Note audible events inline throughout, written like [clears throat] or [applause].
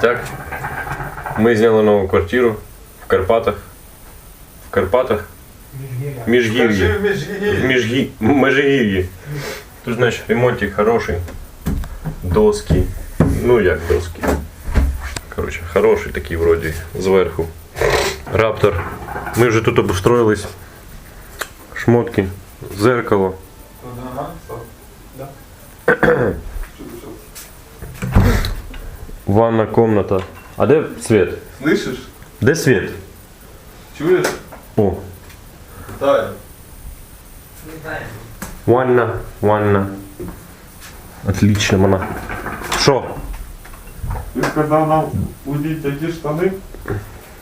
Так. Ми зняли нову квартиру в Карпатах. В Карпатах? Міжгір'ї. В Міжгі... Межигір'ї. Тут, значить, ремонтик хороший. Доски. Ну як доски. Короче, хороший такий вроді зверху. Раптор. Ми вже тут обустроїлись. Шмотки, зеркало. [clears throat] Ванна комната. А де світ? Слышишь? Де світ? Чуешь? О, Да. ванна, ванна. Отлично вона. Що? Ты сказал нам удить одни штаны,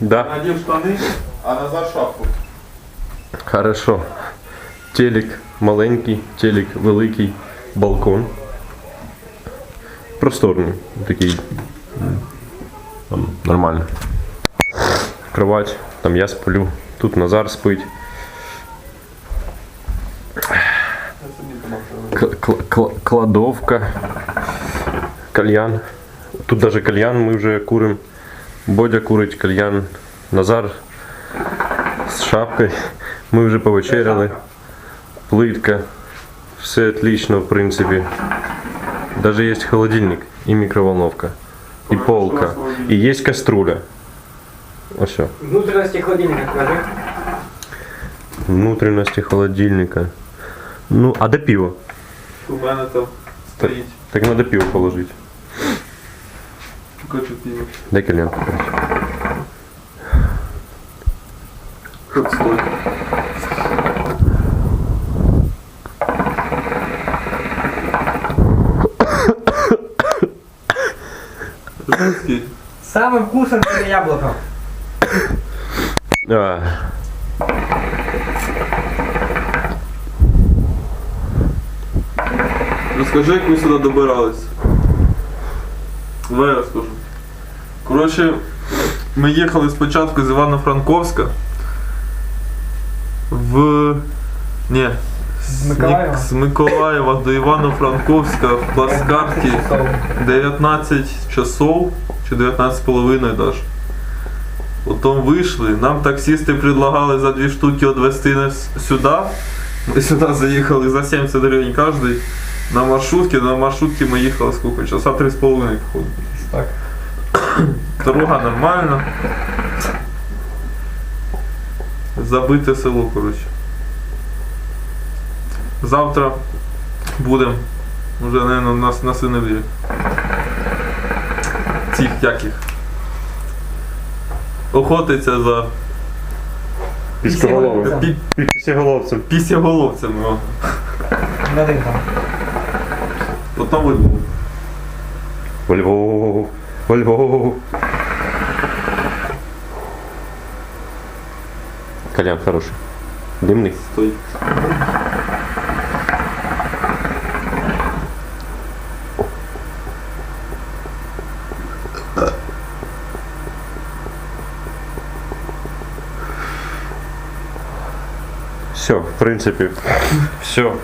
Да, надел штаны, а назад шапку. хорошо. Телек маленький, телек великий, балкон. Просторний, такий. Там, нормально. Кровать, там я сплю, тут Назар кл- кладовка, кальян. Тут даже кальян мы уже курим. Бодя курить кальян. Назар з шапкою. Ми вже повечеряли. Плитка. Все отлично, в принципі. Даже есть холодильник и микроволновка. И полка. И есть кастрюля. Ось все. Внутренности холодильника покажи. Внутренности холодильника. Ну, а де пиво? У мене там стоїть. Так надо пиво положить. Покажи пиво. Дай покажи. Как стоит? Русский. Самым вкусным это яблоко. А, Розкажи, як ви сюди добирались. Давай я розкажу. Коротше, ми їхали спочатку з Івано-Франковська в. Ні. з Миколаєва? З Миколаєва до Івано-Франковська в плацкарті 19 часов чи 19 з половиною даже. Потім вийшли, нам таксисти предлагали за дві штуки відвезти нас сюди. Ми сюди заїхали за 70 гривень кожний. На маршрутці, на маршрутці ми їхали сколько? Часа 3,5 походу. Так. Дорога нормальна. Забите село, коротше. Завтра будемо вже, наверное, на, на синові. Цих яких. Охотиться за Пісяголовцем. Один там. Потім ви Львов. Во Львов, во Львов. Кальян хороший. Дымный. Стой. Все, в принципе, все.